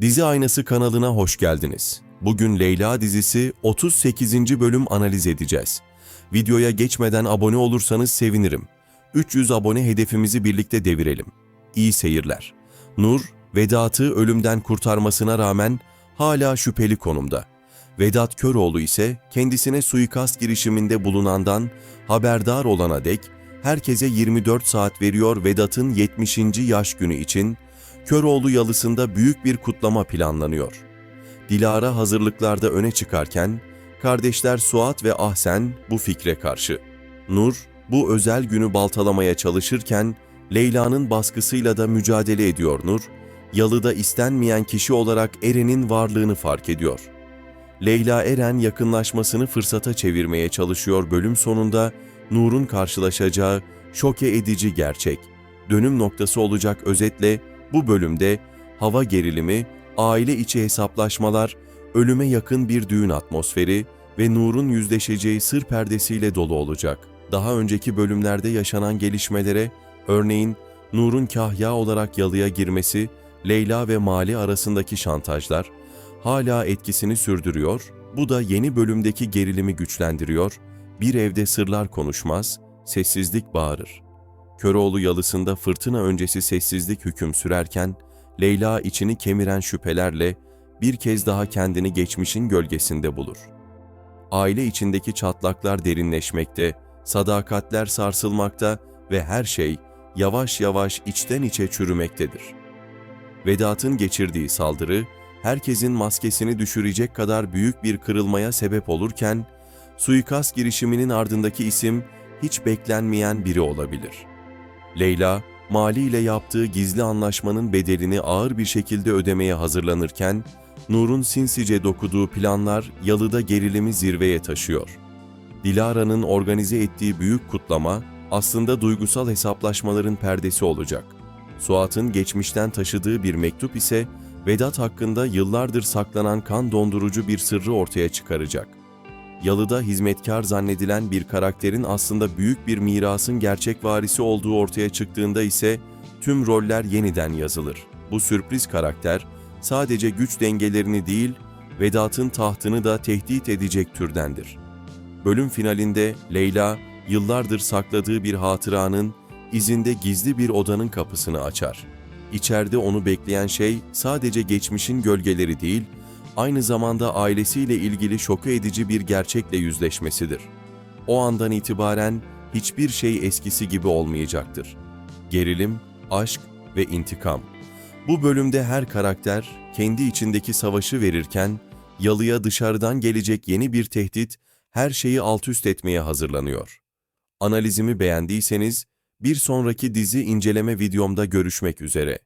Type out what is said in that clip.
Dizi Aynası kanalına hoş geldiniz. Bugün Leyla dizisi 38. bölüm analiz edeceğiz. Videoya geçmeden abone olursanız sevinirim. 300 abone hedefimizi birlikte devirelim. İyi seyirler. Nur, Vedat'ı ölümden kurtarmasına rağmen hala şüpheli konumda. Vedat Köroğlu ise kendisine suikast girişiminde bulunandan haberdar olana dek herkese 24 saat veriyor Vedat'ın 70. yaş günü için Köroğlu yalısında büyük bir kutlama planlanıyor. Dilara hazırlıklarda öne çıkarken kardeşler Suat ve Ahsen bu fikre karşı. Nur bu özel günü baltalamaya çalışırken Leyla'nın baskısıyla da mücadele ediyor Nur. Yalıda istenmeyen kişi olarak Eren'in varlığını fark ediyor. Leyla Eren yakınlaşmasını fırsata çevirmeye çalışıyor bölüm sonunda Nur'un karşılaşacağı şoke edici gerçek. Dönüm noktası olacak özetle bu bölümde hava gerilimi, aile içi hesaplaşmalar, ölüme yakın bir düğün atmosferi ve Nur'un yüzleşeceği sır perdesiyle dolu olacak. Daha önceki bölümlerde yaşanan gelişmelere, örneğin Nur'un kahya olarak yalıya girmesi, Leyla ve Mali arasındaki şantajlar, hala etkisini sürdürüyor, bu da yeni bölümdeki gerilimi güçlendiriyor, bir evde sırlar konuşmaz, sessizlik bağırır. Köroğlu yalısında fırtına öncesi sessizlik hüküm sürerken, Leyla içini kemiren şüphelerle bir kez daha kendini geçmişin gölgesinde bulur. Aile içindeki çatlaklar derinleşmekte, sadakatler sarsılmakta ve her şey yavaş yavaş içten içe çürümektedir. Vedat'ın geçirdiği saldırı, herkesin maskesini düşürecek kadar büyük bir kırılmaya sebep olurken, suikast girişiminin ardındaki isim hiç beklenmeyen biri olabilir. Leyla, Mali ile yaptığı gizli anlaşmanın bedelini ağır bir şekilde ödemeye hazırlanırken, Nur'un sinsice dokuduğu planlar yalıda gerilimi zirveye taşıyor. Dilara'nın organize ettiği büyük kutlama aslında duygusal hesaplaşmaların perdesi olacak. Suat'ın geçmişten taşıdığı bir mektup ise Vedat hakkında yıllardır saklanan kan dondurucu bir sırrı ortaya çıkaracak. Yalıda hizmetkar zannedilen bir karakterin aslında büyük bir mirasın gerçek varisi olduğu ortaya çıktığında ise tüm roller yeniden yazılır. Bu sürpriz karakter sadece güç dengelerini değil, Vedat'ın tahtını da tehdit edecek türdendir. Bölüm finalinde Leyla, yıllardır sakladığı bir hatıranın izinde gizli bir odanın kapısını açar. İçeride onu bekleyen şey sadece geçmişin gölgeleri değil, aynı zamanda ailesiyle ilgili şoku edici bir gerçekle yüzleşmesidir. O andan itibaren hiçbir şey eskisi gibi olmayacaktır. Gerilim, aşk ve intikam. Bu bölümde her karakter kendi içindeki savaşı verirken, yalıya dışarıdan gelecek yeni bir tehdit her şeyi alt üst etmeye hazırlanıyor. Analizimi beğendiyseniz bir sonraki dizi inceleme videomda görüşmek üzere.